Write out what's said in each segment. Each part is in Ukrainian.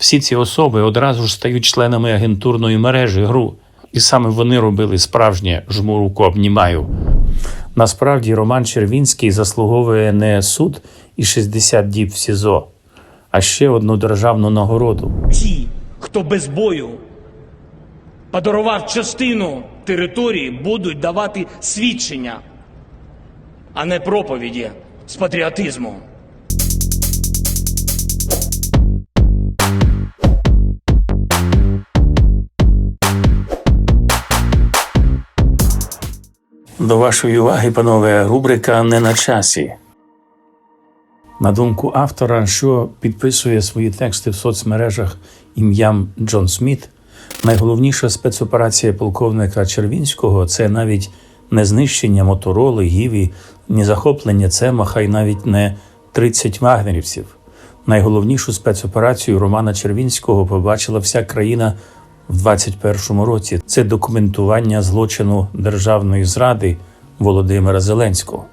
Всі ці особи одразу ж стають членами агентурної мережі ГРУ, і саме вони робили справжнє жму руку обнімаю. Насправді Роман Червінський заслуговує не суд і 60 діб в СІЗО, а ще одну державну нагороду. Ті, хто без бою подарував частину території, будуть давати свідчення, а не проповіді з патріотизму. До вашої уваги, панове, рубрика не на часі. На думку автора, що підписує свої тексти в соцмережах ім'ям Джон Сміт, найголовніша спецоперація полковника Червінського це навіть не знищення мотороли, гіві, ні захоплення Цемаха і навіть не 30 вагнерівців. Найголовнішу спецоперацію Романа Червінського побачила вся країна в 21-му році. Це документування злочину державної зради Володимира Зеленського.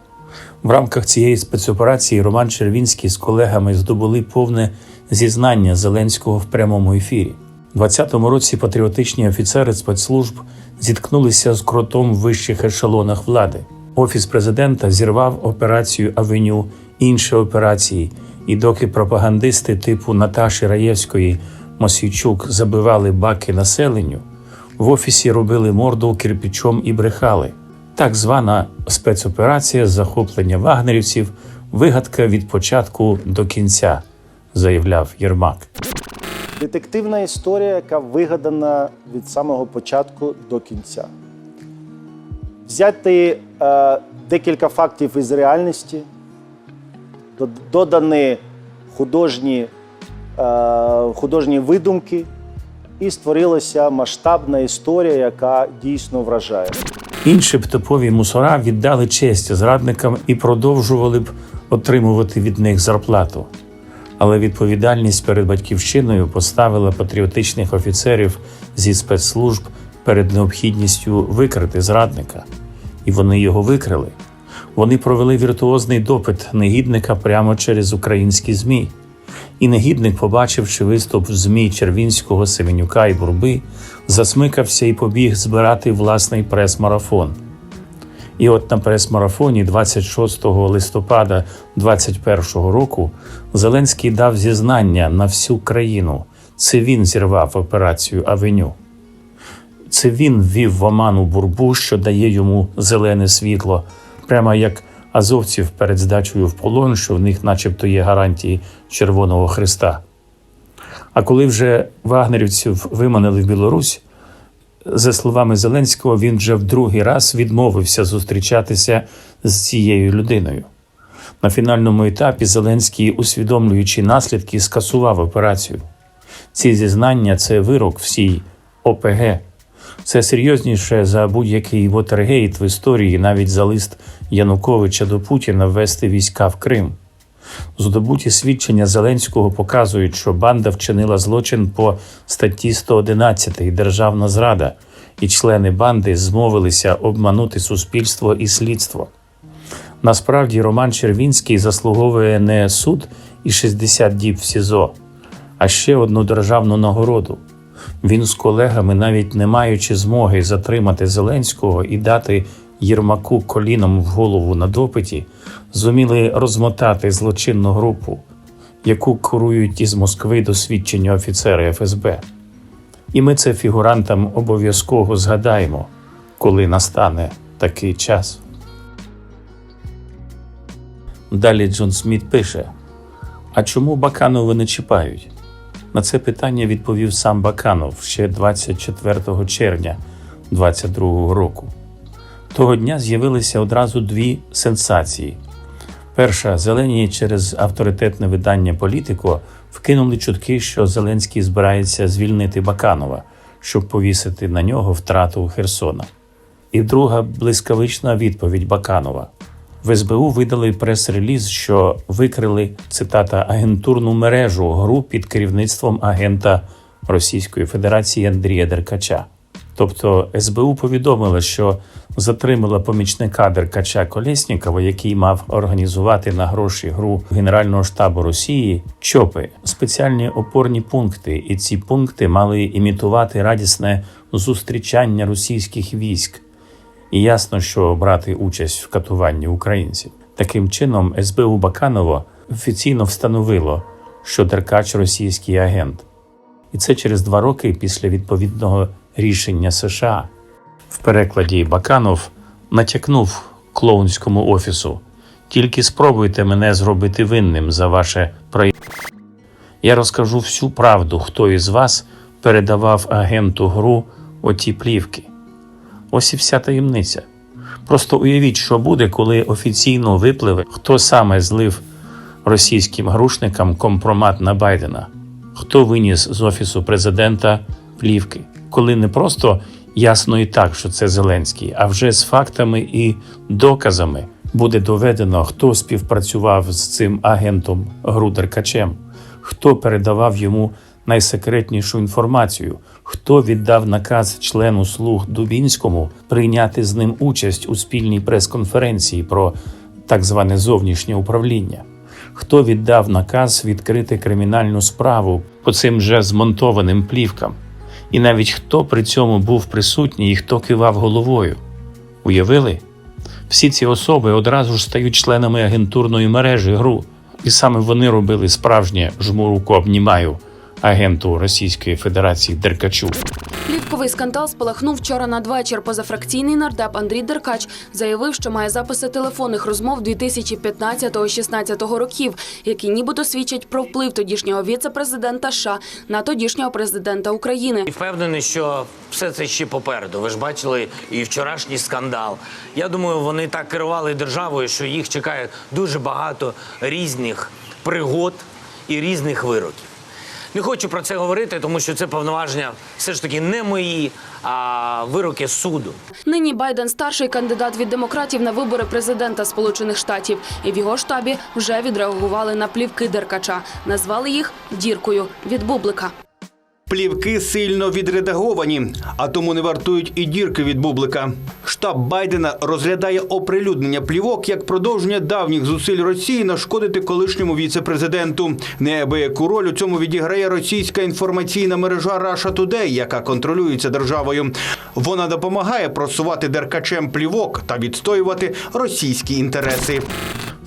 В рамках цієї спецоперації Роман Червінський з колегами здобули повне зізнання Зеленського в прямому ефірі. У 20-му році патріотичні офіцери спецслужб зіткнулися з кротом в вищих ешелонах влади. Офіс президента зірвав операцію Авеню, інші операції, і доки пропагандисти типу Наташі Раєвської Мосійчук забивали баки населенню, в офісі робили морду кирпічом і брехали. Так звана спецоперація з захоплення вагнерівців вигадка від початку до кінця, заявляв Єрмак. Детективна історія, яка вигадана від самого початку до кінця. Взяти е, декілька фактів із реальності, дод- додані художні, художні видумки, і створилася масштабна історія, яка дійсно вражає. Інші б топові мусора віддали честь зрадникам і продовжували б отримувати від них зарплату. Але відповідальність перед батьківщиною поставила патріотичних офіцерів зі спецслужб перед необхідністю викрити зрадника, і вони його викрили. Вони провели віртуозний допит негідника прямо через українські ЗМІ. І негідник, побачивши виступ в ЗМІ Червінського, Семенюка і Бурби, засмикався і побіг збирати власний прес-марафон. І от на прес-марафоні 26 листопада 2021 року Зеленський дав зізнання на всю країну. Це він зірвав операцію Авеню. Це він ввів в оману бурбу, що дає йому зелене світло, прямо як азовців перед здачею в полон, що в них, начебто, є гарантії Червоного Христа. А коли вже вагнерівців виманили в Білорусь, за словами Зеленського, він вже в другий раз відмовився зустрічатися з цією людиною. На фінальному етапі Зеленський, усвідомлюючи наслідки, скасував операцію. Ці зізнання це вирок всій ОПГ. Це серйозніше за будь-який Вотергейт в історії, навіть за лист Януковича до Путіна ввести війська в Крим. Здобуті свідчення Зеленського показують, що банда вчинила злочин по статті 111 Державна зрада, і члени банди змовилися обманути суспільство і слідство. Насправді Роман Червінський заслуговує не суд і 60 діб в СІЗО, а ще одну державну нагороду. Він з колегами, навіть не маючи змоги затримати Зеленського і дати Єрмаку коліном в голову на допиті, зуміли розмотати злочинну групу, яку курують із Москви досвідчені офіцери ФСБ. І ми це фігурантам обов'язково згадаємо, коли настане такий час. Далі Джон Сміт пише: А чому Баканова не чіпають? На це питання відповів сам Баканов ще 24 червня 2022 року. Того дня з'явилися одразу дві сенсації. Перша зелені через авторитетне видання Політико вкинули чутки, що Зеленський збирається звільнити Баканова, щоб повісити на нього втрату Херсона. І друга блискавична відповідь Баканова. В СБУ видали прес-реліз, що викрили цитата агентурну мережу гру під керівництвом агента Російської Федерації Андрія Деркача. Тобто СБУ повідомила, що затримала помічника Деркача Колєснікова, який мав організувати на гроші гру Генерального штабу Росії ЧОПи, спеціальні опорні пункти, і ці пункти мали імітувати радісне зустрічання російських військ. І ясно, що брати участь в катуванні українців. Таким чином, СБУ Баканово офіційно встановило, що Деркач російський агент. І це через два роки після відповідного рішення США. В перекладі Баканов натякнув клоунському офісу: тільки спробуйте мене зробити винним за ваше проє. Я розкажу всю правду, хто із вас передавав агенту гру оті плівки. Ось і вся таємниця. Просто уявіть, що буде, коли офіційно випливе, хто саме злив російським грушникам компромат на Байдена, хто виніс з офісу президента плівки, коли не просто ясно і так, що це Зеленський, а вже з фактами і доказами буде доведено, хто співпрацював з цим агентом Грудеркачем, хто передавав йому найсекретнішу інформацію, хто віддав наказ члену слуг Дубінському прийняти з ним участь у спільній прес-конференції про так зване зовнішнє управління. Хто віддав наказ відкрити кримінальну справу по цим вже змонтованим плівкам, і навіть хто при цьому був присутній і хто кивав головою. Уявили? Всі ці особи одразу ж стають членами агентурної мережі ГРУ, і саме вони робили справжнє жму руку обнімаю агенту Російської Федерації Деркачу. Плівковий скандал спалахнув вчора надвечір. Позафракційний нардеп Андрій Деркач заявив, що має записи телефонних розмов 2015-16 років, які нібито свідчать про вплив тодішнього віце-президента США на тодішнього президента України. І впевнений, що все це ще попереду. Ви ж бачили і вчорашній скандал. Я думаю, вони так керували державою, що їх чекає дуже багато різних пригод і різних вироків. Не хочу про це говорити, тому що це повноваження все ж таки не мої, а вироки суду. Нині Байден старший кандидат від демократів на вибори президента Сполучених Штатів, і в його штабі вже відреагували на плівки Деркача. Назвали їх діркою від бублика. Плівки сильно відредаговані, а тому не вартують і дірки від бублика. Штаб Байдена розглядає оприлюднення плівок як продовження давніх зусиль Росії нашкодити колишньому віце-президенту. Неабияку роль у цьому відіграє російська інформаційна мережа Russia Today, яка контролюється державою. Вона допомагає просувати деркачем плівок та відстоювати російські інтереси.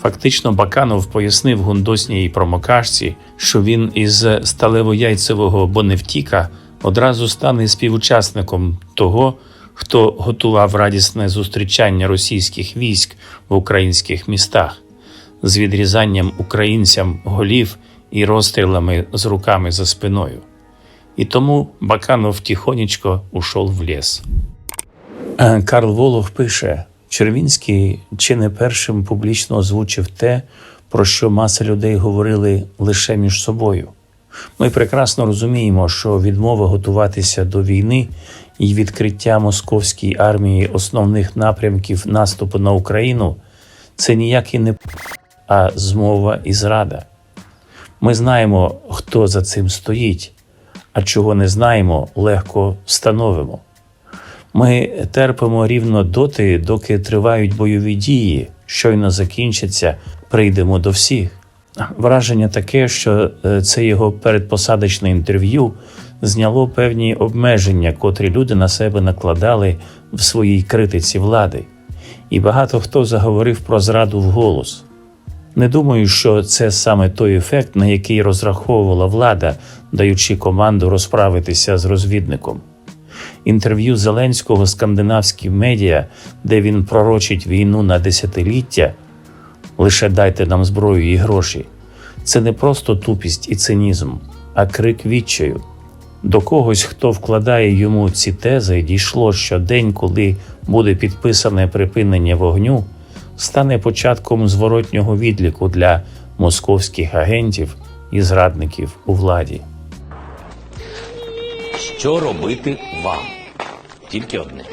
Фактично, Баканов пояснив гундосній промокашці, що він із сталево-яйцевого Боневтіка одразу стане співучасником того, хто готував радісне зустрічання російських військ в українських містах з відрізанням українцям голів і розстрілами з руками за спиною. І тому Баканов тихонечко ушов в ліс. Е, Карл Волох пише: Червінський чи не першим публічно озвучив те, про що маса людей говорили лише між собою. Ми прекрасно розуміємо, що відмова готуватися до війни і відкриття московській армії основних напрямків наступу на Україну це ніякий не а змова і зрада. Ми знаємо, хто за цим стоїть, а чого не знаємо, легко встановимо. Ми терпимо рівно доти, доки тривають бойові дії. Щойно закінчаться, прийдемо до всіх. Враження таке, що е, це його передпосадочне інтерв'ю зняло певні обмеження, котрі люди на себе накладали в своїй критиці влади. І багато хто заговорив про зраду вголос. Не думаю, що це саме той ефект, на який розраховувала влада, даючи команду розправитися з розвідником інтерв'ю Зеленського скандинавським медіа, де він пророчить війну на десятиліття, лише дайте нам зброю і гроші. Це не просто тупість і цинізм, а крик відчаю. До когось, хто вкладає йому ці тези, дійшло, що день, коли буде підписане припинення вогню, стане початком зворотнього відліку для московських агентів і зрадників у владі. Що робити вам? Тільки одне: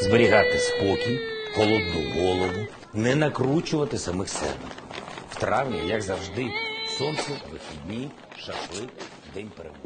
зберігати спокій, холодну голову, не накручувати самих себе. В травні, як завжди, сонце, вихідні, шашлик, день перемоги.